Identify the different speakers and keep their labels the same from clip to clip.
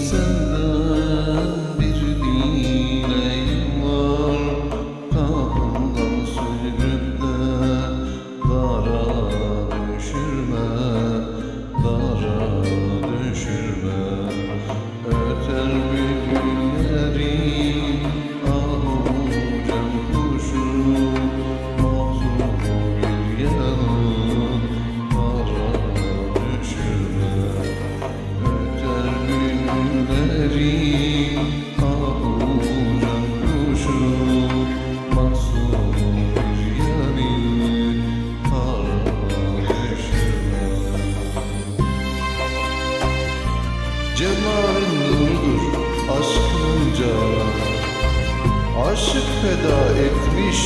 Speaker 1: 生。Cemalin nurudur aşkınca Aşık feda etmiş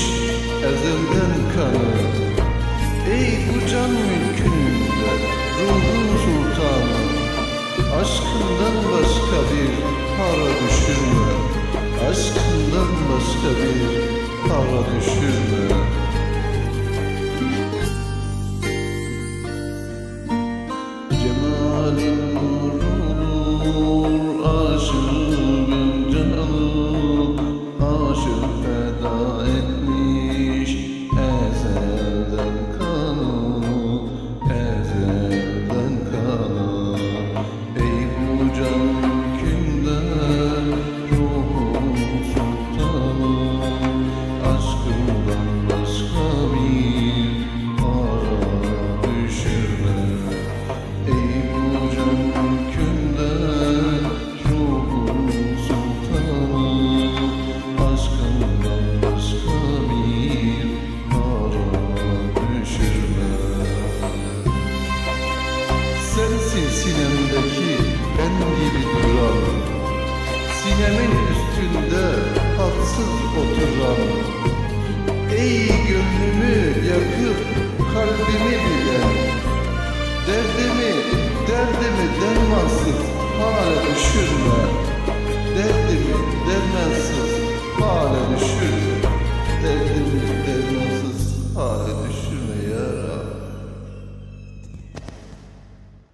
Speaker 1: ezelden kanı. Ey bu can mülkünde ruhu Aşkından başka bir para düşürme Aşkından başka bir para düşürme Cemalin nurur aşık bin canım Aşık feda etmiş ezelden Sensin sinemdeki ben gibi duran. Sinemin üstünde haksız oturan. Ey gönlümü yakıp kalbimi bilen Derdimi, derdimi dermansız hale düşürme